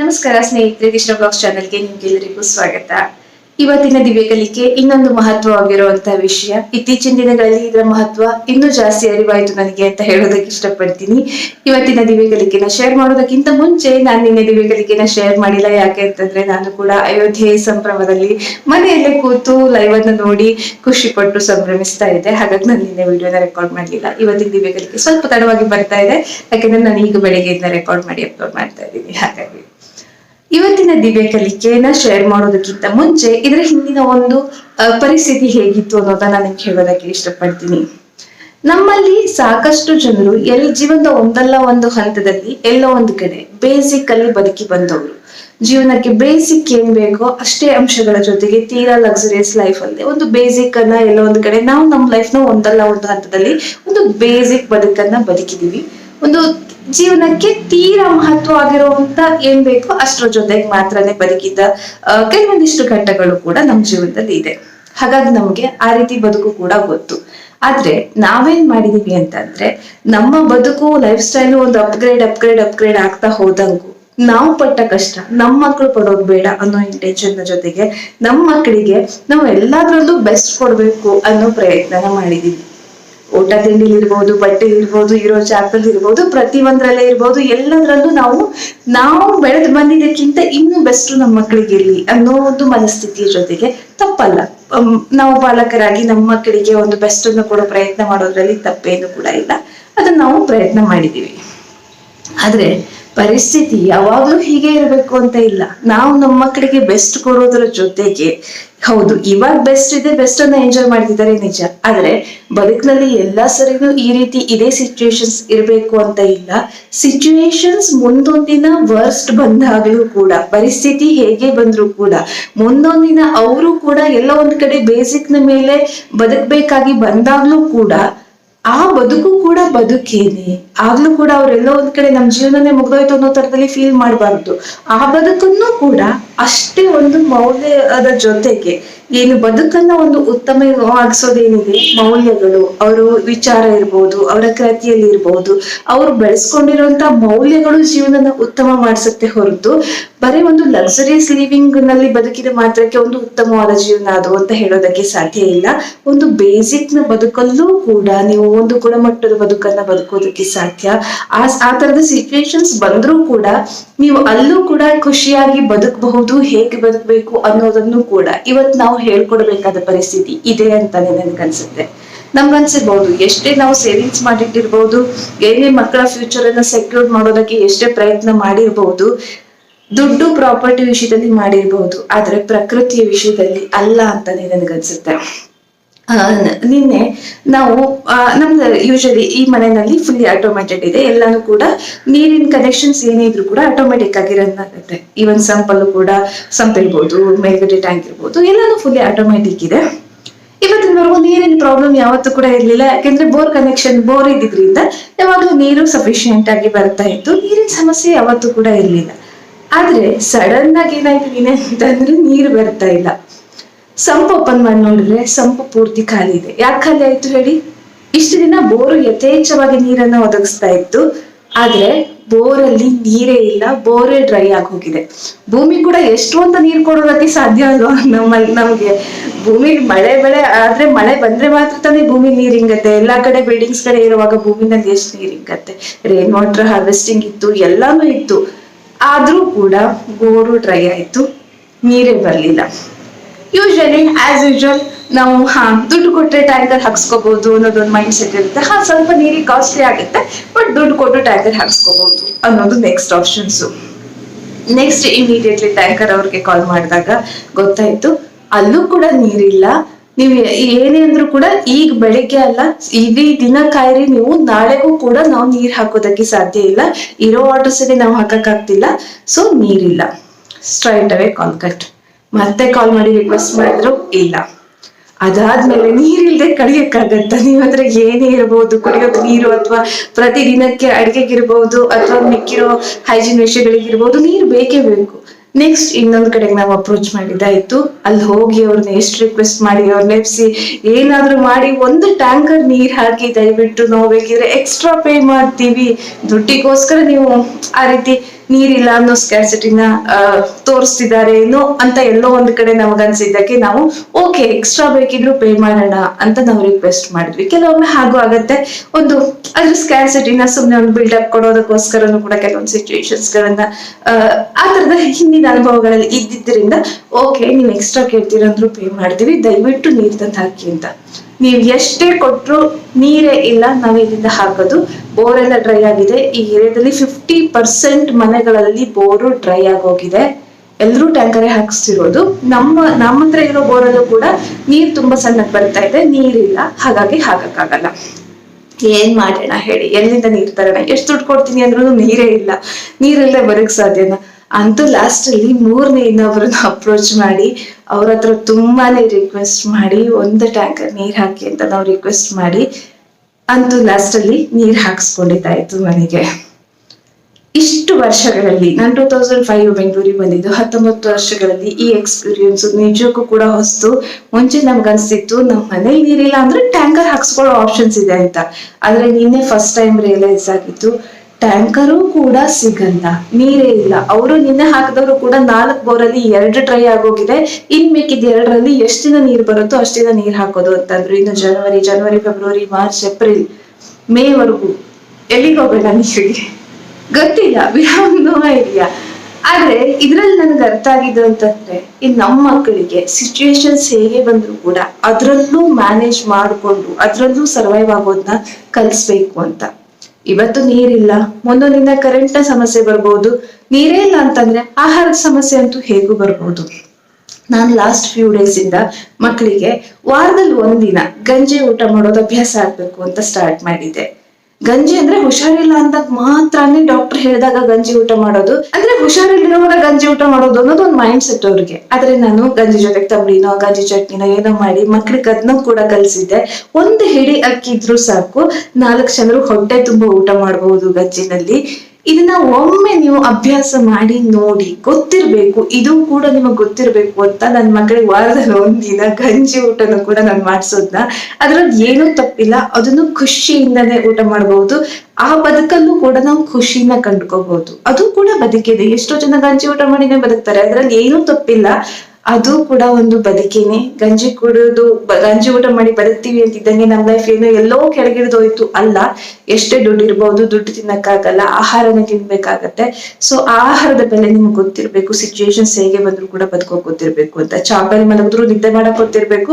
ನಮಸ್ಕಾರ ಸ್ನೇಹಿತರೆ, ಕೃಷ್ಣ ಬ್ಲಾಗ್ಸ್ ಚಾನೆಲ್ಗೆ ನಿಮ್ಗೆಲ್ಲರಿಗೂ ಸ್ವಾಗತ. ಇವತ್ತಿನ ದಿವ್ಯ ಕಲಿಕೆ ಇನ್ನೊಂದು ಮಹತ್ವವಾಗಿರುವಂತಹ ವಿಷಯ. ಇತ್ತೀಚಿನ ದಿನಗಳಲ್ಲಿ ಇದರ ಮಹತ್ವ ಇನ್ನೂ ಜಾಸ್ತಿ ಅರಿವಾಯಿತು ನನಗೆ ಅಂತ ಹೇಳೋದಕ್ಕೆ ಇಷ್ಟಪಡ್ತೀನಿ. ಇವತ್ತಿನ ದಿವ್ಯ ಕಲಿಕೆನ ಶೇರ್ ಮಾಡೋದಕ್ಕಿಂತ ಮುಂಚೆ ನಾನು ನಿನ್ನೆ ದಿವ್ಯ ಕಲಿಕೆನ ಶೇರ್ ಮಾಡಿಲ್ಲ. ಯಾಕೆ ಅಂತಂದ್ರೆ ನಾನು ಕೂಡ ಅಯೋಧ್ಯೆ ಸಂಭ್ರಮದಲ್ಲಿ ಮನೆಯಲ್ಲೇ ಕೂತು ಲೈವ್ ಅನ್ನು ನೋಡಿ ಖುಷಿ ಪಟ್ಟು ಸಂಭ್ರಮಿಸ್ತಾ ಇದ್ದೆ. ಹಾಗಾಗಿ ನಾನು ನಿನ್ನೆ ವಿಡಿಯೋನ ರೆಕಾರ್ಡ್ ಮಾಡಲಿಲ್ಲ. ಇವತ್ತಿನ ದಿವ್ಯ ಕಲಿಕೆ ಸ್ವಲ್ಪ ತಡವಾಗಿ ಬರ್ತಾ ಇದೆ. ಯಾಕಂದ್ರೆ ನಾನು ಈಗ ಬೆಳಗ್ಗೆಯಿಂದ ರೆಕಾರ್ಡ್ ಮಾಡಿ ಅಪ್ಲೋಡ್ ಮಾಡ್ತಾ ಇದ್ದೀನಿ. ಹಾಗಾಗಿ ಇವತ್ತಿನ ದಿವ್ಯ ಕಲಿಕೆಯನ್ನ ಶೇರ್ ಮಾಡೋದಕ್ಕಿಂತ ಮುಂಚೆ ಇದರ ಹಿಂದಿನ ಒಂದು ಪರಿಸ್ಥಿತಿ ಹೇಗಿತ್ತು ಅನ್ನೋದನ್ನ ನಾನು ಹೇಳೋದಕ್ಕೆ ಇಷ್ಟಪಡ್ತೀನಿ. ನಮ್ಮಲ್ಲಿ ಸಾಕಷ್ಟು ಜನರು ಎಲ್ ಜೀವನದ ಒಂದಲ್ಲ ಒಂದು ಹಂತದಲ್ಲಿ ಎಲ್ಲ ಒಂದು ಕಡೆ ಬೇಸಿಕ್ ಅಲ್ಲಿ ಬದುಕಿ ಬಂದವರು. ಜೀವನಕ್ಕೆ ಬೇಸಿಕ್ ಏನ್ ಬೇಕೋ ಅಷ್ಟೇ ಅಂಶಗಳ ಜೊತೆಗೆ ತೀರಾ ಲಕ್ಸುರಿಯಸ್ ಲೈಫ್ ಅಲ್ಲಿ ಒಂದು ಬೇಸಿಕ್ ಅನ್ನ ಎಲ್ಲ ಒಂದು ಕಡೆ ನಾವು ನಮ್ಮ ಲೈಫ್ನ ಒಂದಲ್ಲ ಒಂದು ಹಂತದಲ್ಲಿ ಒಂದು ಬೇಸಿಕ್ ಬದುಕನ್ನ ಬದುಕಿದೀವಿ. ಒಂದು ಜೀವನಕ್ಕೆ ತೀರಾ ಮಹತ್ವವಾಗಿರುವಂತ ಏನ್ ಬೇಕೋ ಅಷ್ಟರ ಜೊತೆಗೆ ಮಾತ್ರನೇ ಬದುಕಿದ್ದ ಕೆಲವೊಂದಿಷ್ಟು ಘಟ್ಟಗಳು ಕೂಡ ನಮ್ಮ ಜೀವನದಲ್ಲಿ ಇದೆ. ಹಾಗಾಗಿ ನಮ್ಗೆ ಆ ರೀತಿ ಬದುಕು ಕೂಡ ಗೊತ್ತು. ಆದ್ರೆ ನಾವೇನ್ ಮಾಡಿದೀವಿ ಅಂತಂದ್ರೆ, ನಮ್ಮ ಬದುಕು ಲೈಫ್ ಸ್ಟೈಲು ಒಂದು ಅಪ್ಗ್ರೇಡ್ ಅಪ್ಗ್ರೇಡ್ ಅಪ್ಗ್ರೇಡ್ ಆಗ್ತಾ ಹೋದಂಗು, ನಾವು ಪಟ್ಟ ಕಷ್ಟ ನಮ್ಮ ಮಕ್ಕಳು ಪಡೋದು ಬೇಡ ಅನ್ನೋ ಇಂಟೆನ್ಷನ್ ಜೊತೆಗೆ ನಮ್ಮ ಮಕ್ಕಳಿಗೆ ನಾವು ಎಲ್ಲಾದ್ರಲ್ಲೂ ಬೆಸ್ಟ್ ಕೊಡ್ಬೇಕು ಅನ್ನೋ ಪ್ರಯತ್ನನ ಮಾಡಿದೀವಿ. ಊಟ ತಿಂಡಿ ಇರ್ಬೋದು, ಬಟ್ಟೆ ಇರ್ಬೋದು, ಇರೋ ಜಾಗದಲ್ಲಿ ಇರ್ಬೋದು ಪ್ರತಿ ಒಂದ್ರಲ್ಲೇ ಇರ್ಬೋದು, ಎಲ್ಲದ್ರಲ್ಲೂ ನಾವು ನಾವು ಬೆಳೆದು ಬಂದಿದ್ದಕ್ಕಿಂತ ಇನ್ನೂ ಬೆಸ್ಟ್ ನಮ್ಮ ಮಕ್ಕಳಿಗೆ ಇರ್ಲಿ ಅನ್ನೋ ಒಂದು ಮನಸ್ಥಿತಿಯ ಜೊತೆಗೆ ತಪ್ಪಲ್ಲ. ನಾವು ಬಾಲಕರಾಗಿ ನಮ್ಮ ಮಕ್ಕಳಿಗೆ ಒಂದು ಬೆಸ್ಟ್ ಅನ್ನು ಕೊಡೋ ಪ್ರಯತ್ನ ಮಾಡೋದ್ರಲ್ಲಿ ತಪ್ಪೇನು ಕೂಡ ಇಲ್ಲ. ಅದನ್ನ ನಾವು ಪ್ರಯತ್ನ ಮಾಡಿದೀವಿ ಆದ್ರೆ ಪರಿಸ್ಥಿತಿ ಯಾವಾಗ್ಲೂ ಹೀಗೆ ಇರಬೇಕು ಅಂತ ಇಲ್ಲ. ನಾವು ನಮ್ಮ ಮಕ್ಕಳಿಗೆ ಬೆಸ್ಟ್ ಕೊಡೋದ್ರ ಜೊತೆಗೆ ಹೌದು, ಇವಾಗ ಬೆಸ್ಟ್ ಇದೆ ಬೆಸ್ಟ್ ಅನ್ನ ಎಂಜಾಯ್ ಮಾಡ್ತಿದ್ದಾರೆ ನಿಜ. ಆದ್ರೆ ಬದುಕಿನಲ್ಲಿ ಎಲ್ಲಾ ಸರಿಗೂ ಈ ರೀತಿ ಇದೇ ಸಿಚುಯೇಷನ್ಸ್ ಇರಬೇಕು ಅಂತ ಇಲ್ಲ. ಸಿಚುವೇಶನ್ಸ್ ಮುಂದೊಂದಿನ ವರ್ಸ್ಟ್ ಬಂದಾಗ್ಲೂ ಕೂಡ, ಪರಿಸ್ಥಿತಿ ಹೇಗೆ ಬಂದ್ರು ಕೂಡ, ಮುಂದೊಂದಿನ ಅವರು ಕೂಡ ಎಲ್ಲ ಒಂದ್ ಕಡೆ ಬೇಸಿಕ್ನ ಮೇಲೆ ಬದುಕಬೇಕಾಗಿ ಬಂದಾಗ್ಲೂ ಕೂಡ ಆ ಬದುಕು ಕೂಡ ಬದುಕೇನೆ. ಆಗ್ಲೂ ಕೂಡ ಅವರೆಲ್ಲೋ ಒಂದ್ ಕಡೆ ನಮ್ ಜೀವನನೇ ಮುಗ್ದೋಯ್ತು ಅನ್ನೋ ತರದಲ್ಲಿ ಫೀಲ್ ಮಾಡಬಾರ್ದು. ಆ ಬದುಕನ್ನು ಕೂಡ ಅಷ್ಟೇ ಒಂದು ಮೌಲ್ಯದ ಜೊತೆಗೆ ಏನು ಬದುಕನ್ನ ಒಂದು ಉತ್ತಮವಾಗಿಸೋದೇನಿದೆ? ಮೌಲ್ಯಗಳು. ಅವರು ವಿಚಾರ ಇರ್ಬೋದು, ಅವರ ಕೃತಿಯಲ್ಲಿ ಇರ್ಬೋದು, ಅವ್ರು ಬೆಳೆಸ್ಕೊಂಡಿರುವಂತ ಮೌಲ್ಯಗಳು ಜೀವನನ ಉತ್ತಮ ಮಾಡಿಸುತ್ತೆ ಹೊರತು ಬರೀ ಒಂದು ಲಕ್ಸುರಿಯಸ್ ಲಿವಿಂಗ್ನಲ್ಲಿ ಬದುಕಿದ ಮಾತ್ರಕ್ಕೆ ಒಂದು ಉತ್ತಮವಾದ ಜೀವನ ಅದು ಅಂತ ಹೇಳೋದಕ್ಕೆ ಸಾಧ್ಯ ಇಲ್ಲ. ಒಂದು ಬೇಸಿಕ್ನ ಬದುಕಲ್ಲೂ ಕೂಡ ನೀವು ಒಂದು ಗುಣಮಟ್ಟದ ಬದುಕನ್ನ ಬದುಕೋದಕ್ಕೆ ಸಾಧ್ಯ. ಆ ಆ ತರದ ಸಿಚುವೇಶನ್ಸ್ ಬಂದ್ರೂ ಕೂಡ ನೀವು ಅಲ್ಲೂ ಕೂಡ ಖುಷಿಯಾಗಿ ಬದುಕಬಹುದು, ಹೇಗೆ ಬದುಕಬೇಕು ಅನ್ನೋದನ್ನು ಕೂಡ ಇವತ್ ನಾವು ಹೇಳ್ಕೊಡ್ಬೇಕಾದ ಪರಿಸ್ಥಿತಿ ಇದೆ ಅಂತಾನೆ ನನ್ಗನ್ಸುತ್ತೆ. ನಮ್ಗನ್ಸಿರ್ಬಹುದು ಎಷ್ಟೇ ನಾವು ಸೇವಿಂಗ್ಸ್ ಮಾಡಿಟ್ಟಿರ್ಬಹುದು ಏನೇ ಮಕ್ಕಳ ಫ್ಯೂಚರ್ ಅನ್ನ ಸೆಕ್ಯೂರ್ ಮಾಡೋದಕ್ಕೆ ಎಷ್ಟೇ ಪ್ರಯತ್ನ ಮಾಡಿರ್ಬಹುದು ದುಡ್ಡು ಪ್ರಾಪರ್ಟಿ ವಿಷಯದಲ್ಲಿ ಮಾಡಿರ್ಬಹುದು ಆದ್ರೆ ಪ್ರಕೃತಿಯ ವಿಷಯದಲ್ಲಿ ಅಲ್ಲ ಅಂತಾನೆ ನನ್ಗನ್ಸುತ್ತೆ. ನಿನ್ನೆ ನಾವು ನಮ್ದು ಯೂಶಲಿ ಈ ಮನೆಯಲ್ಲಿ ಫುಲ್ಲಿ ಆಟೋಮ್ಯಾಟಿಕ್ ಇದೆ. ಎಲ್ಲಾನು ಕೂಡ ನೀರಿನ ಕನೆಕ್ಷನ್ಸ್ ಏನೇ ಕೂಡ ಆಟೋಮೆಟಿಕ್ ಆಗಿ ಈವನ್ ಸಂಪಲ್ಲೂ ಕೂಡ ಸಂಪ್ ಇರ್ಬೋದು, ಮೇಲ್ಗಡೆ ಟ್ಯಾಂಕ್ ಇರ್ಬೋದು, ಎಲ್ಲಾನು ಫುಲ್ಲಿ ಆಟೋಮ್ಯಾಟಿಕ್ ಇದೆ. ಇವತ್ತಿನವರೆಗೂ ನೀರಿನ ಪ್ರಾಬ್ಲಮ್ ಯಾವತ್ತೂ ಕೂಡ ಇರ್ಲಿಲ್ಲ. ಯಾಕೆಂದ್ರೆ ಬೋರ್ ಕನೆಕ್ಷನ್ ಬೋರ್ ಇದ್ದಿದ್ರಿಂದ ಯಾವಾಗಲೂ ನೀರು ಸಫಿಶಿಯೆಂಟ್ ಆಗಿ ಬರ್ತಾ ಇತ್ತು. ನೀರಿನ ಸಮಸ್ಯೆ ಯಾವತ್ತೂ ಕೂಡ ಇರ್ಲಿಲ್ಲ. ಆದ್ರೆ ಸಡನ್ ಆಗಿ ಏನಾಯ್ತು ಅಂತಂದ್ರೆ ನೀರು ಬರ್ತಾ ಇಲ್ಲ. ಸಂಪ್ ಓಪನ್ ಮಾಡಿ ನೋಡಿದ್ರೆ ಸಂಪು ಪೂರ್ತಿ ಖಾಲಿ ಇದೆ. ಯಾಕೆ ಖಾಲಿ ಆಯ್ತು ಹೇಳಿ? ಇಷ್ಟು ದಿನ ಬೋರು ಯಥೇಚ್ಛವಾಗಿ ನೀರನ್ನ ಒದಗಿಸ್ತಾ ಇತ್ತು. ಆದ್ರೆ ಬೋರಲ್ಲಿ ನೀರೇ ಇಲ್ಲ, ಬೋರೇ ಡ್ರೈ ಆಗಿ ಭೂಮಿ ಕೂಡ ಎಷ್ಟು ಅಂತ ನೀರು ಕೊಡೋದಕ್ಕೆ ಸಾಧ್ಯ ಅಲ್ವಾ? ನಮ್ಮಲ್ಲಿ ನಮ್ಗೆ ಭೂಮಿ ಮಳೆ ಬೆಳೆ, ಆದ್ರೆ ಮಳೆ ಬಂದ್ರೆ ಮಾತ್ರ ತಾನೇ ಭೂಮಿ ನೀರ್ ಹಿಂಗತ್ತೆ. ಎಲ್ಲಾ ಕಡೆ ಬಿಲ್ಡಿಂಗ್ಸ್ ಕಡೆ ಇರುವಾಗ ಭೂಮಿನಲ್ಲಿ ಎಷ್ಟು ನೀರ್ ಹಿಂಗತ್ತೆ? ರೇನ್ ವಾಟರ್ ಹಾರ್ವೆಸ್ಟಿಂಗ್ ಇತ್ತು, ಎಲ್ಲಾನು ಇತ್ತು. ಆದ್ರೂ ಕೂಡ ಬೋರು ಡ್ರೈ ಆಯ್ತು, ನೀರೇ ಬರ್ಲಿಲ್ಲ. ಯೂಶಲಿ ಆಸ್ ಯೂಶುವಲ್ ನಾವು, ಹಾ, ದುಡ್ಡು ಕೊಟ್ಟರೆ ಟ್ಯಾಂಕರ್ ಹಾಕ್ಸ್ಕೋಬಹುದು ಅನ್ನೋದೊಂದು ಮೈಂಡ್ ಸೆಟ್ ಇರುತ್ತೆ. ಹಾ, ಸ್ವಲ್ಪ ನೀರಿಗೆ ಕಾಸ್ಟ್ಲಿ ಆಗುತ್ತೆ ಬಟ್ ದುಡ್ಡು ಕೊಟ್ಟು ಟ್ಯಾಂಕರ್ ಹಾಕ್ಸ್ಕೋಬಹುದು ಅನ್ನೋದು next options next immediately tanker ಅವ್ರಿಗೆ ಕಾಲ್ ಮಾಡಿದಾಗ ಗೊತ್ತಾಯ್ತು, ಅಲ್ಲೂ ಕೂಡ ನೀರಿಲ್ಲ. ನೀವು ಏನೇ ಅಂದ್ರೂ ಕೂಡ ಈಗ ಬೆಳಿಗ್ಗೆ ಅಲ್ಲ, ಇಡೀ ದಿನ ಕಾಯಿರಿ, ನೀವು ನಾಳೆಗೂ ಕೂಡ ನಾವು ನೀರ್ ಹಾಕೋದಕ್ಕೆ ಸಾಧ್ಯ ಇಲ್ಲ. ಇರೋ ವಾಟರ್ ಸರಿ ನಾವು ಹಾಕಕ್ಕಾಗ್ತಿಲ್ಲ ಸೊ ನೀರಿಲ್ಲ. ಸ್ಟ್ರೈಟ್ ಅವೇ ಕಾಲ್ ಕಟ್ ಮತ್ತೆ ಕಾಲ್ ಮಾಡಿ ರಿಕ್ವೆಸ್ಟ್ ಮಾಡಿದ್ರು, ಇಲ್ಲ. ಅದಾದ್ಮೇಲೆ ನೀರಿಲ್ದೆ ಕಡಿಯಕ್ಕಾಗತ್ತ? ನೀವ್ ಅಂದ್ರೆ ಏನೇ ಇರಬಹುದು ಕುಡಿಯೋಕ್ ನೀರು ಅಥವಾ ಪ್ರತಿದಿನಕ್ಕೆ ಅಡಿಗೆಗಿರ್ಬಹುದು ಅಥವಾ ಮಿಕ್ಕಿರೋ ಹೈಜಿನ್ ವಿಷಯಗಳಿಗಿರ್ಬಹುದು ನೀರು ಬೇಕೇ ಬೇಕು. ನೆಕ್ಸ್ಟ್ ಇನ್ನೊಂದ್ ಕಡೆಗೆ ನಾವು ಅಪ್ರೋಚ್ ಮಾಡಿದ್ದಾಯ್ತು ಅಲ್ಲಿ ಹೋಗಿ ಅವ್ರನ್ನ ಎಷ್ಟು ರಿಕ್ವೆಸ್ಟ್ ಮಾಡಿ ಅವ್ರನ್ನ ನೆಪ್ಸಿ ಏನಾದ್ರೂ ಮಾಡಿ, ಒಂದು ಟ್ಯಾಂಕರ್ ನೀರ್ ಹಾಕಿ ದಯವಿಟ್ಟು ನೋವು ಎಕ್ಸ್ಟ್ರಾ ಪೇ ಮಾಡ್ತೀವಿ. ದುಡ್ಡಿಗೋಸ್ಕರ ನೀವು ಆ ರೀತಿ ನೀರಿಲ್ಲ ಅನ್ನೋ ಸ್ಕ್ಯಾಸಿಟಿನ ತೋರಿಸ್ತಿದ್ದಾರೆ ಏನೋ ಅಂತ ಎಲ್ಲೋ ಒಂದ್ ಕಡೆ ನಮಗನ್ಸಿದ್ದಕ್ಕೆ ನಾವು ಓಕೆ ಎಕ್ಸ್ಟ್ರಾ ಬೇಕಿದ್ರು ಪೇ ಮಾಡೋಣ ಅಂತ ನಾವು ರಿಕ್ವೆಸ್ಟ್ ಮಾಡಿದ್ವಿ. ಕೆಲವೊಮ್ಮೆ ಹಾಗೂ ಆಗತ್ತೆ. ಒಂದು, ಅದ್ರ ಸ್ಕ್ಯಾಸಿಟಿನ ಸುಮ್ಮನೆ ಒಂದು ಬಿಲ್ಡಪ್ ಕೊಡೋದಕ್ಕೋಸ್ಕರನು ಕೂಡ ಕೆಲವೊಂದು ಸಿಚುವೇಶನ್ಸ್ ಗಳನ್ನ, ಆ ತರದ ಹಿಂದಿನ ಅನುಭವಗಳಲ್ಲಿ ಇದ್ದಿದ್ದರಿಂದ ಓಕೆ ನೀವು ಎಕ್ಸ್ಟ್ರಾ ಕೇಳ್ತೀರಂದ್ರು ಪೇ ಮಾಡ್ತೀವಿ ದಯವಿಟ್ಟು ನೀರ್ ತಂದು ಹಾಕಿ ಅಂತ. ನೀವ್ ಎಷ್ಟೇ ಕೊಟ್ರು ನೀರೇ ಇಲ್ಲ, ನಾವ್ ಇಲ್ಲಿಂದ ಹಾಕೋದು. ಬೋರೆಲ್ಲ ಡ್ರೈ ಆಗಿದೆ. ಈ ಏರಿಯಾದಲ್ಲಿ ಫಿಫ್ಟಿ ಪರ್ಸೆಂಟ್ ಮನೆಗಳಲ್ಲಿ ಬೋರು ಡ್ರೈ ಆಗೋಗಿದೆ ಎಲ್ಲರೂ ಟ್ಯಾಂಕರೇ ಹಾಕಿಸ್ತಿರೋದು. ನಮ್ಮ ನಮ್ಮ ಹತ್ರ ಇರೋ ಬೋರಲ್ಲೂ ಕೂಡ ನೀರ್ ತುಂಬಾ ಸಣ್ಣಕ್ಕೆ ಬರ್ತಾ ಇದೆ. ನೀರಿಲ್ಲ ಹಾಗಾಗಿ ಹಾಕಕ್ಕಾಗಲ್ಲ. ಏನ್ ಮಾಡೋಣ ಹೇಳಿ? ಎಲ್ಲಿಂದ ನೀರ್ ತರೋಣ? ಎಷ್ಟು ದುಡ್ಡು ಕೊಡ್ತೀನಿ ಅಂದ್ರೂ ನೀರೇ ಇಲ್ಲ. ನೀರಲ್ಲೇ ಬರಕ್ ಸಾಧ್ಯನಾ? ಅಂತೂ ಲಾಸ್ಟ್ ಅಲ್ಲಿ ಮೂರನೇ ಇನ್ನೊಬ್ರನ್ನ ಅಪ್ರೋಚ್ ಮಾಡಿ ಅವ್ರ ಹತ್ರ ತುಂಬಾನೇ ರಿಕ್ವೆಸ್ಟ್ ಮಾಡಿ, ಒಂದು ಟ್ಯಾಂಕರ್ ನೀರ್ ಹಾಕಿ ಅಂತ ನಾವು ರಿಕ್ವೆಸ್ಟ್ ಮಾಡಿ, ಅಂತೂ ಲಾಸ್ಟ್ ಅಲ್ಲಿ ನೀರ್ ಹಾಕ್ಸ್ಕೊಂಡಿದ್ದಾಯ್ತು ಮನೆಗೆ. ಇಷ್ಟು ವರ್ಷಗಳಲ್ಲಿ, ನಾನು ಟೂ ತೌಸಂಡ್ ಫೈವ್ ಬೆಂಗಳೂರಿಗೆ ಬಂದಿದ್ದು ಹತ್ತೊಂಬತ್ತು ವರ್ಷಗಳಲ್ಲಿ ಈ ಎಕ್ಸ್ಪೀರಿಯನ್ಸ್ ನಿಜಕ್ಕೂ ಕೂಡ ಹೊಸ್ತು. ಮುಂಚೆ ನಮ್ಗೆ ಅನ್ಸ್ತಿತ್ತು ನಮ್ಮ ಮನೇಲಿ ನೀರಿಲ್ಲ ಅಂದ್ರೆ ಟ್ಯಾಂಕರ್ ಹಾಕ್ಸ್ಕೊಳ್ಳೋ ಆಪ್ಷನ್ಸ್ ಇದೆ ಅಂತ. ಆದ್ರೆ ನಿನ್ನೆ ಫಸ್ಟ್ ಟೈಮ್ ರಿಯಲೈಸ್ ಆಗಿತ್ತು ಟ್ಯಾಂಕರು ಕೂಡ ಸಿಗಲ್ಲ, ನೀರೇ ಇಲ್ಲ. ಅವರು ನಿನ್ನೆ ಹಾಕಿದವರು ಕೂಡ ನಾಲ್ಕು ಬೋರಲ್ಲಿ ಎರಡು ಟ್ರೈ ಆಗೋಗಿದೆ. ಇನ್ ಮಿಕ್ಕಿದ ಎರಡರಲ್ಲಿ ಎಷ್ಟು ದಿನ ನೀರು ಬರುತ್ತೋ ಅಷ್ಟು ದಿನ ನೀರು ಹಾಕೋದು ಅಂತಂದ್ರು ಇನ್ನು ಜನವರಿ ಜನವರಿ ಫೆಬ್ರವರಿ ಮಾರ್ಚ್ ಏಪ್ರಿಲ್ ಮೇವರೆಗೂ ಎಲ್ಲಿಗೆ ಹೋಗಲ್ಲ ನೀರಿಗೆ? ಗೊತ್ತಿಲ್ಲ ವಿ ಇದೆಯಾ ಆದ್ರೆ ಇದ್ರಲ್ಲಿ ನನಗೆ ಅರ್ಥ ಆಗಿದ್ದು ಅಂತಂದ್ರೆ, ಈ ನಮ್ಮ ಮಕ್ಕಳಿಗೆ ಸಿಚುವೇಶನ್ಸ್ ಹೇಗೆ ಬಂದ್ರು ಕೂಡ ಅದ್ರಲ್ಲೂ ಮ್ಯಾನೇಜ್ ಮಾಡಿಕೊಂಡು, ಅದ್ರಲ್ಲೂ ಸರ್ವೈವ್ ಆಗೋದನ್ನ ಕಲಿಸ್ಬೇಕು ಅಂತ. ಇವತ್ತು ನೀರಿಲ್ಲ. ಮುಂದೊಂದಿನ ಕರೆಂಟ್ ಸಮಸ್ಯೆ ಬರ್ಬೋದು. ನೀರೇ ಇಲ್ಲ ಅಂತಂದ್ರೆ ಆಹಾರದ ಸಮಸ್ಯೆ ಅಂತೂ ಹೇಗೂ ಬರ್ಬೋದು? ನಾನು ಲಾಸ್ಟ್ ಫ್ಯೂ ಡೇಸ್ ಇಂದ ಮಕ್ಕಳಿಗೆ ವಾರದಲ್ಲಿ ಒಂದಿನ ಗಂಜಿ ಊಟ ಮಾಡೋದು ಅಭ್ಯಾಸ ಆಗ್ಬೇಕು ಅಂತ ಸ್ಟಾರ್ಟ್ ಮಾಡಿದ್ದೆ. ಗಂಜಿ ಅಂದ್ರೆ ಹುಷಾರಿಲ್ಲ ಅಂದಾಗ ಮಾತ್ರನೇ ಡಾಕ್ಟರ್ ಹೇಳಿದಾಗ ಗಂಜಿ ಊಟ ಮಾಡೋದು. ಅಂದ್ರೆ ಹುಷಾರಿಲ್ಲಿರುವಾಗ ಗಂಜಿ ಊಟ ಮಾಡೋದು ಅನ್ನೋದು ಒಂದು ಮೈಂಡ್ ಸೆಟ್ ಅವ್ರಿಗೆ. ಆದ್ರೆ ನಾನು ಗಂಜಿ ಜೊತೆಗೆ ತಂಬಳಿನೋ, ಗಂಜಿ ಚಟ್ನಿನೋ ಏನೋ ಮಾಡಿ ಮಕ್ಳಿಗೆ ಅದನ್ನ ಕೂಡ ಕಲ್ಸಿದ್ದೆ. ಒಂದು ಹಿಡಿ ಅಕ್ಕಿ ಇದ್ರೂ ಸಾಕು. ನಾಲ್ಕು ಜನರು ಹೊಟ್ಟೆ ತುಂಬಾ ಊಟ ಮಾಡಬಹುದು ಗಂಜಿನಲ್ಲಿ. ಇದನ್ನ ಒಮ್ಮೆ ನೀವು ಅಭ್ಯಾಸ ಮಾಡಿ ನೋಡಿ ಗೊತ್ತಿರ್ಬೇಕು, ಇದು ಕೂಡ ನಿಮಗೆ ಗೊತ್ತಿರ್ಬೇಕು ಅಂತ ನನ್ನ ಮಕ್ಕಳಿಗೆ ವಾರದಲ್ಲಿ ಒಂದಿನ ಗಂಜಿ ಊಟನೂ ಕೂಡ ನಾನು ಮಾಡಿಸೋದ್ನ. ಅದ್ರಲ್ಲಿ ಏನೂ ತಪ್ಪಿಲ್ಲ, ಅದನ್ನು ಖುಷಿಯಿಂದನೇ ಊಟ ಮಾಡಬಹುದು ಆ ಬದುಕಲ್ಲೂ ಕೂಡ ನಾವು ಖುಷಿನ ಕಂಡ್ಕೋಬಹುದು ಅದು ಕೂಡ ಬದುಕಿದೆ. ಎಷ್ಟೋ ಜನ ಗಂಜಿ ಊಟ ಮಾಡಿನೇ ಬದುಕ್ತಾರೆ, ಅದ್ರಲ್ಲಿ ಏನೂ ತಪ್ಪಿಲ್ಲ. ಅದು ಕೂಡ ಒಂದು ಬದುಕೇನೆ. ಗಂಜಿ ಕುಡಿದು ಗಂಜಿ ಊಟ ಮಾಡಿ ಬದುಕ್ತೀವಿ ಅಂತಿದ್ದಂಗೆ ನಮ್ಮ ಲೈಫ್ ಏನೋ ಎಲ್ಲೋ ಕೆಳಗಿಳಿದೋಯ್ತು ಅಲ್ಲ. ಎಷ್ಟೇ ದುಡ್ಡು ಇರ್ಬೋದು, ದುಡ್ಡು ತಿನ್ನಕ್ಕಾಗಲ್ಲ, ಆಹಾರನ ತಿನ್ಬೇಕಾಗತ್ತೆ. ಸೊ ಆಹಾರದ ಬೆಲೆ ನಿಮ್ಗೆ ಗೊತ್ತಿರ್ಬೇಕು ಸಿಚುಯೇಷನ್ಸ್ ಹೇಗೆ ಬಂದ್ರು ಕೂಡ ಬದುಕೋಕ್ ಗೊತ್ತಿರ್ಬೇಕು ಅಂತ. ಚಾಪಲ್ಲಿ ಮಲಗಿದ್ರು ನಿದ್ದೆ ಮಾಡಕ್ ಗೊತ್ತಿರ್ಬೇಕು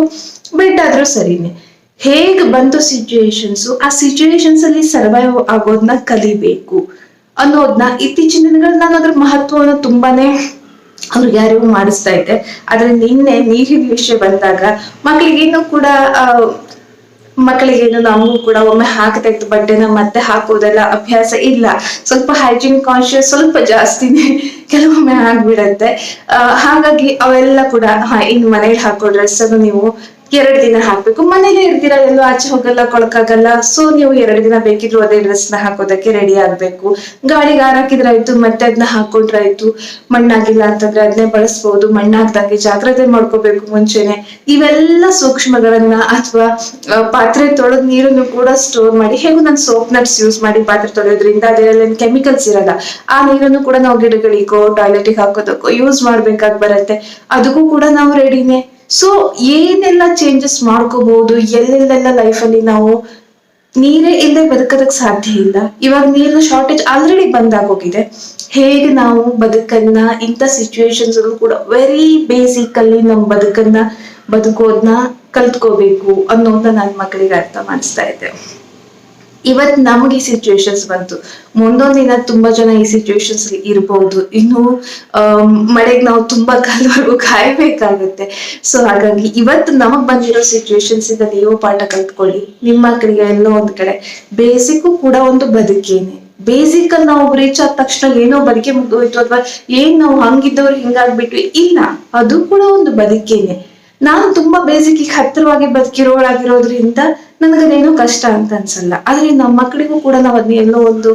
ಬೆಡ್ ಆದ್ರೂ ಸರಿನೆ. ಹೇಗ್ ಬಂತು ಸಿಚುಯೇಷನ್ಸ್ ಆ ಸಿಚುಯೇಷನ್ಸ್ ಅಲ್ಲಿ ಸರ್ವೈವ್ ಆಗೋದನ್ನ ಕಲಿಬೇಕು ಅನ್ನೋದನ್ನ ಇತ್ತೀಚಿನ ದಿನಗಳಲ್ಲಿ ನಾನು ಅದ್ರ ಮಹತ್ವವನ್ನು ತುಂಬಾನೇ ಅವ್ರಿಗೆ ಯಾರಿಗೂ ಮಾಡಿಸ್ತಾ ಇದ್ದೆ. ಆದ್ರೆ ನಿನ್ನೆ ನೀರಿನ ವಿಷಯ ಬಂದಾಗ ಮಕ್ಕಳಿಗೇನು ಕೂಡ ಮಕ್ಕಳಿಗೇನು ನಮಗೂ ಕೂಡ ಒಮ್ಮೆ ಹಾಕಿ ತೆಗೆದು ಬಟ್ಟೆನ ಮತ್ತೆ ಹಾಕೋದೆಲ್ಲ ಅಭ್ಯಾಸ ಇಲ್ಲ. ಸ್ವಲ್ಪ ಹೈಜೀನ್ ಕಾನ್ಶಿಯಸ್ ಸ್ವಲ್ಪ ಜಾಸ್ತಿನೇ ಕೆಲವೊಮ್ಮೆ ಆಗ್ಬಿಡತ್ತೆ. ಹಾಗಾಗಿ ಅವೆಲ್ಲ ಕೂಡ, ಹಾ ಇನ್ ಮನೇಲಿ ಹಾಕೋ ಡ್ರೆಸ್ ನೀವು ಎರಡು ದಿನ ಹಾಕ್ಬೇಕು. ಮನೇಲೆ ಇರ್ತೀರಾ ಎಲ್ಲೂ ಆಚೆ ಹೋಗಲ್ಲ, ಕೊಳಕಾಗಲ್ಲ? ಸೊ ನೀವು ಎರಡು ದಿನ ಬೇಕಿದ್ರು ಅದೇ ಡ್ರೆಸ್ನ ಹಾಕೋದಕ್ಕೆ ರೆಡಿ ಆಗ್ಬೇಕು. ಗಾಳಿಗೆ ಹಾರಾಕಿದ್ರಾಯ್ತು ಮತ್ತೆ ಅದನ್ನ ಹಾಕೊಂಡ್ರಾಯ್ತು ಮಣ್ಣಾಗಿಲ್ಲ ಅಂತಂದ್ರೆ ಅದನ್ನೇ ಬಳಸ್ಬೋದು. ಮಣ್ಣಾಗ್ದಂಗೆ ಜಾಗ್ರತೆ ಮಾಡ್ಕೋಬೇಕು ಮುಂಚೆನೆ. ಇವೆಲ್ಲ ಸೂಕ್ಷ್ಮಗಳನ್ನ ಅಥವಾ ಪಾತ್ರೆ ತೊಳೆದ್ ನೀರನ್ನು ಕೂಡ ಸ್ಟೋರ್ ಮಾಡಿ. ಹೇಗೂ ನಾನು ಸೋಪ್ ನಟ್ಸ್ ಯೂಸ್ ಮಾಡಿ ಪಾತ್ರೆ ತೊಳೆಯೋದ್ರಿಂದ ಅದರಲ್ಲಿ ಕೆಮಿಕಲ್ಸ್ ಇರಲ್ಲ, ಆ ನೀರನ್ನು ಕೂಡ ನಾವು ಗಿಡಗಳಿಗೋ ಟಾಯ್ಲೆಟಿಗೆ ಹಾಕೋದಕ್ಕೋ ಯೂಸ್ ಮಾಡ್ಬೇಕಾಗಿ ಬರುತ್ತೆ. ಅದಕ್ಕೂ ಕೂಡ ನಾವು ರೆಡಿನೇ ಸೊ ಏನೆಲ್ಲ ಚೇಂಜಸ್ ಮಾಡ್ಕೋಬಹುದು ಎಲ್ಲೆಲ್ಲೆಲ್ಲ ಲೈಫಲ್ಲಿ ನಾವು ನೀರೇ ಇಲ್ಲದೆ ಬದುಕೋದಕ್ ಸಾಧ್ಯ ಇಲ್ಲ. ಇವಾಗ ನೀರಿನ ಶಾರ್ಟೇಜ್ ಆಲ್ರೆಡಿ ಬಂದಾಗೋಗಿದೆ ಹೇಗೆ ನಾವು ಬದುಕನ್ನ ಇಂಥ ಸಿಚುವೇಶನ್ಸ್ ಕೂಡ ವೆರಿ ಬೇಸಿಕ್ ಅಲ್ಲಿ ನಮ್ಮ ಬದುಕನ್ನ ಬದುಕೋದನ್ನ ಕಲ್ತ್ಕೋಬೇಕು ಅನ್ನೋದನ್ನ ನನ್ನ ಮಕ್ಕಳಿಗೆ ಅರ್ಥ ಮಾಡಿಸ್ತಾ ಇದ್ದೆ. ಇವತ್ ನಮಗೆ ಈ ಸಿಚುವೇಶನ್ಸ್ ಬಂತು. ಮುಂದೊಂದು ದಿನ ತುಂಬಾ ಜನ ಈ ಸಿಚುವೇಶನ್ಸ್ ಇರ್ಬೋದು. ಇನ್ನು ಮಳೆಗೆ ನಾವು ತುಂಬಾ ಕಾಲವರೆಗೂ ಕಾಯಬೇಕಾಗುತ್ತೆ. ಸೊ ಹಾಗಾಗಿ ಇವತ್ತು ನಮಗ್ ಬಂದಿರೋ ಸಿಚುವೇಶನ್ಸ್ ಇಂದ ನೀವು ಪಾಠ ಕಲ್ತ್ಕೊಳ್ಳಿ. ನಿಮ್ಮ ಮಕ್ಕಳಿಗೆ ಎಲ್ಲೋ ಒಂದ್ ಕಡೆ. ಬೇಸಿಕ್ಕು ಕೂಡ ಒಂದು ಬದುಕೇನೆ. ಬೇಸಿಕ್ ಅಲ್ಲಿ ನಾವು ರೀಚ್ ಆದ ತಕ್ಷಣ ಏನೋ ಬದುಕೆ ಮುಗ್ದೋಯ್ತು ಅಥವಾ ಏನ್ ನಾವು ಹಂಗಿದ್ದವ್ರು ಹಿಂಗಾಗ್ಬಿಟ್ವಿ, ಇಲ್ಲ. ಅದು ಕೂಡ ಒಂದು ಬದುಕೇನೆ. ನಾನು ತುಂಬಾ ಬೇಸಿಕ್ ಹತ್ತಿರವಾಗಿ ಬದುಕಿರೋಳಾಗಿರೋದ್ರಿಂದ ನನಗದೇನು ಕಷ್ಟ ಅಂತ ಅನ್ಸಲ್ಲ. ಆದ್ರೆ ನಮ್ಮ ಮಕ್ಕಳಿಗೂ ಕೂಡ ನಾವು ಅದನ್ನ ಎಲ್ಲೋ ಒಂದು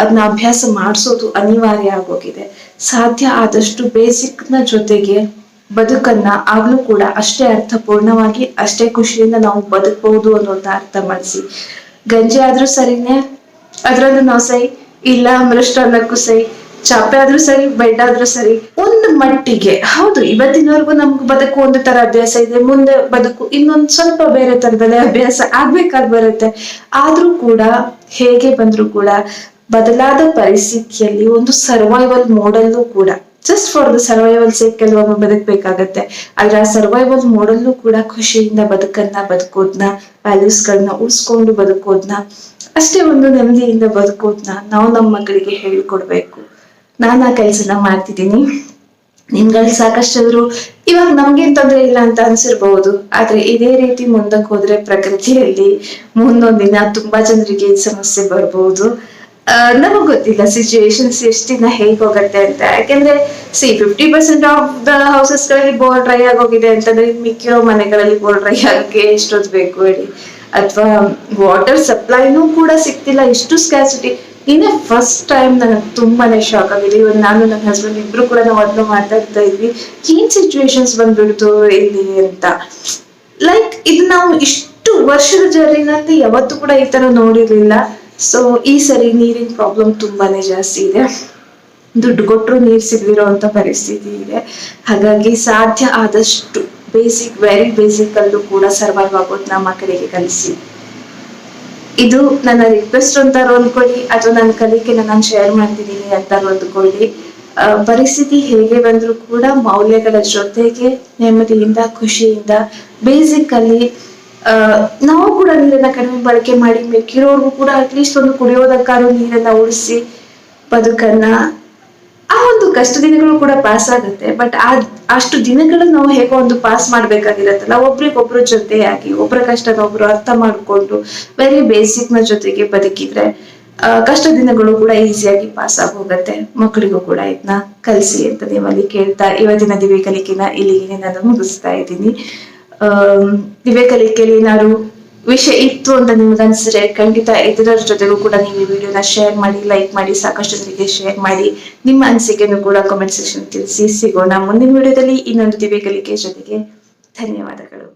ಅದನ್ನ ಅಭ್ಯಾಸ ಮಾಡಿಸೋದು ಅನಿವಾರ್ಯ ಆಗೋಗಿದೆ. ಸಾಧ್ಯ ಆದಷ್ಟು ಬೇಸಿಕ್ನ ಜೊತೆಗೆ ಬದುಕನ್ನ ಆಗ್ಲೂ ಕೂಡ ಅಷ್ಟೇ ಅರ್ಥಪೂರ್ಣವಾಗಿ, ಅಷ್ಟೇ ಖುಷಿಯಿಂದ ನಾವು ಬದುಕಬಹುದು ಅನ್ನೋಂತ ಅರ್ಥ ಮಾಡಿಸಿ. ಗಂಜಿ ಆದ್ರೂ ಸರಿನೇ, ಅದ್ರಲ್ಲೂ ನಾವು ಸೈ, ಇಲ್ಲ ಮೃಷ್ಟನ್ನಕ್ಕೂ ಸೈ ಚಾಪೆ ಆದ್ರೂ ಸರಿ ಬೆಡ್ ಆದ್ರೂ ಸರಿ, ಒಂದು ಮಟ್ಟಿಗೆ. ಹೌದು, ಇವತ್ತಿನವರೆಗೂ ನಮ್ಗೆ ಬದುಕು ಒಂದು ತರ ಅಭ್ಯಾಸ ಇದೆ. ಮುಂದೆ ಬದುಕು ಇನ್ನೊಂದ್ ಸ್ವಲ್ಪ ಬೇರೆ ತರದಲ್ಲಿ ಅಭ್ಯಾಸ ಆಗ್ಬೇಕಾದ್ ಬರುತ್ತೆ. ಆದ್ರೂ ಕೂಡ, ಹೇಗೆ ಬಂದ್ರು ಕೂಡ, ಬದಲಾದ ಪರಿಸ್ಥಿತಿಯಲ್ಲಿ ಒಂದು ಸರ್ವೈವಲ್ ಮೋಡಲ್ಲೂ ಕೂಡ just for the survival sake ಕೆಲವೊಮ್ಮೆ ಬದುಕಬೇಕಾಗತ್ತೆ. ಆದ್ರೆ ಆ ಸರ್ವೈವಲ್ ಮೋಡಲ್ಲೂ ಕೂಡ ಖುಷಿಯಿಂದ ಬದುಕನ್ನ, ಬದುಕೋದ್ನ ವ್ಯಾಲ್ಯೂಸ್ ಗಳನ್ನ ಉಳಿಸ್ಕೊಂಡು ಬದುಕೋದ್ನ, ಅಷ್ಟೇ ಒಂದು ನೆಮ್ಮದಿಯಿಂದ ಬದುಕೋದ್ನ ನಾವು ನಮ್ಮ ಮಕ್ಕಳಿಗೆ ಹೇಳ್ಕೊಡ್ಬೇಕು. ನಾನು ಆ ಕೆಲಸನ ಮಾಡ್ತಿದ್ದೀನಿ. ನಿಮ್ಗಳು ಸಾಕಷ್ಟಾದ್ರು ಇವಾಗ ನಮ್ಗೇನ್ ತೊಂದ್ರೆ ಇಲ್ಲ ಅಂತ ಅನ್ಸಿರ್ಬಹುದು ಆದ್ರೆ ಇದೇ ರೀತಿ ಮುಂದಕ್ಕೆ ಹೋದ್ರೆ ಪ್ರಕೃತಿಯಲ್ಲಿ ಮುಂದೊಂದಿನ ತುಂಬಾ ಜನರಿಗೆ ಸಮಸ್ಯೆ ಬರ್ಬಹುದು ನಮಗ್ ಗೊತ್ತಿಲ್ಲ ಸಿಚುವೇಶನ್ಸ್ ಎಷ್ಟು ದಿನ ಹೇಗ್ ಹೋಗತ್ತೆ ಅಂತ. ಯಾಕೆಂದ್ರೆ see fifty percent of the ಹೌಸಸ್ಗಳಲ್ಲಿ bore dry ಆಗೋಗಿದೆ ಅಂತಂದ್ರೆ ಮಿಕ್ಕಿರೋ ಮನೆಗಳಲ್ಲಿ ಬೋರ್ ಡ್ರೈ ಆಗಕ್ಕೆ ಎಷ್ಟೊತ್ತು ಬೇಕು ಹೇಳಿ. ಅಥವಾ ವಾಟರ್ ಸಪ್ಲೈನೂ ಕೂಡ ಸಿಗ್ತಿಲ್ಲ, ಇಷ್ಟು ಸ್ಕ್ಯಾಸಿಟಿ ಇನ್ನೇ ಫಸ್ಟ್ ಟೈಮ್ ನನಗೆ ತುಂಬಾನೇ ಶಾಕ್ ಆಗಿದೆ. ಇವಾಗ ನಾನು ನನ್ನ ಹಸ್ಬೆಂಡ್ ಇಬ್ರು ಕೂಡ ನಾವು ಅದನ್ನ ಮಾತಾಡ್ತಾ ಇದ್ವಿ. ಏನ್ ಸಿಚುವೇಶನ್ಸ್ ಬಂದ್ಬಿಡ್ತು ಇಲ್ಲಿ ಅಂತ. ಲೈಕ್ ಇದು ನಾವು ಇಷ್ಟು ವರ್ಷದ ಜರ್ನಿನಲ್ಲಿ ಯಾವತ್ತೂ ಕೂಡ ಈ ತರ ನೋಡಿರ್ಲಿಲ್ಲ. ಸೊ ಈ ಸರಿ ನೀರಿನ ಪ್ರಾಬ್ಲಮ್ ತುಂಬಾನೇ ಜಾಸ್ತಿ ಇದೆ. ದುಡ್ಡು ಕೊಟ್ಟರು ನೀರು ಸಿಗದಿರುವಂತ ಪರಿಸ್ಥಿತಿ ಇದೆ. ಹಾಗಾಗಿ ಸಾಧ್ಯ ಆದಷ್ಟು ಬೇಸಿಕ್ ವೆರಿ ಬೇಸಿಕ್ ಅಲ್ಲೂ ಕೂಡ ಸರ್ವೈವ್ ಆಗೋದು ನಮ್ಮ ಕಡೆಗೆ ಕಲಿಸಿ. ಇದು ನನ್ನ ರಿಕ್ವೆಸ್ಟ್ ಅಂತಾರು ಅಂದ್ಕೊಳ್ಳಿ ಅಥವಾ ನನ್ನ ಕಲಿಕೆನ ನಾನು ಶೇರ್ ಮಾಡ್ತಿದ್ದೀನಿ ಅಂತ ಅಂದ್ಕೊಳ್ಳಿ. ಪರಿಸ್ಥಿತಿ ಹೇಗೆ ಬಂದರೂ ಕೂಡ ಮೌಲ್ಯಗಳ ಜೊತೆಗೆ ನೆಮ್ಮದಿಯಿಂದ, ಖುಷಿಯಿಂದ ಬೇಸಿಕ್ ಅಲ್ಲಿ ನಾವು ಕೂಡ ನೀರನ್ನ ಕಡಿಮೆ ಬಳಕೆ ಮಾಡಿ ಮಿಕ್ಕಿರೋರ್ಗು ಕೂಡ ಅಟ್ಲೀಸ್ಟ್ ಒಂದು ಕುಡಿಯೋದಕ್ಕಾದ್ರೂ ನೀರನ್ನ ಉಳಿಸಿ ಬದುಕನ್ನ ಆ ಒಂದು ಕಷ್ಟ ದಿನಗಳು ಕೂಡ ಪಾಸ್ ಆಗುತ್ತೆ ಬಟ್ ಆ, ಅಷ್ಟು ದಿನಗಳು ನಾವು ಹೇಗೋ ಒಂದು ಪಾಸ್ ಮಾಡ್ಬೇಕಾಗಿರತ್ತಲ್ಲ, ಒಬ್ರಿಗೊಬ್ರ ಜೊತೆಯಾಗಿ ಒಬ್ರ ಕಷ್ಟನ ಒಬ್ರು ಅರ್ಥ ಮಾಡಿಕೊಂಡು ವೆರಿ ಬೇಸಿಕ್ ಜೊತೆಗೆ ಬದುಕಿದ್ರೆ ಕಷ್ಟ ದಿನಗಳು ಕೂಡ ಈಸಿಯಾಗಿ ಪಾಸ್ ಆಗಿ ಹೋಗುತ್ತೆ ಮಕ್ಕಳಿಗೂ ಕೂಡ ಇದನ್ನ ಕಲಿಸಿ ಅಂತ ನಿಮ್ಮಲ್ಲಿ ಕೇಳ್ತಾ ಇವತ್ತಿನ ದಿವ್ಯ ಕಲಿಕೆನ ಇಲ್ಲಿಗೆ ನಾನು ಮುಗಿಸ್ತಾ ಇದ್ದೀನಿ. ದಿವ್ಯ ಕಲಿಕೆಯಲ್ಲಿ ಏನಾದ್ರು ವಿಷಯ ಇತ್ತು ಅಂತ ನಿಮ್ಗೆ ಅನ್ಸಿದ್ರೆ ಖಂಡಿತ ಇದರ ಜೊತೆಗೂ ಕೂಡ ನೀವು ಈ ವಿಡಿಯೋನ ಶೇರ್ ಮಾಡಿ ಲೈಕ್ ಮಾಡಿ, ಸಾಕಷ್ಟು ಜನರಿಗೆ ಶೇರ್ ಮಾಡಿ. ನಿಮ್ಮ ಅನಿಸಿಕೆಯನ್ನು ಕೂಡ ಕಾಮೆಂಟ್ ಸೆಕ್ಷನ್ ತಿಳಿಸಿ. ಸಿಗೋಣ ಮುಂದಿನ ವಿಡಿಯೋದಲ್ಲಿ ಇನ್ನೊಂದು ದಿವ್ಯ ಕಲಿಕೆ ಜೊತೆಗೆ. ಧನ್ಯವಾದಗಳು.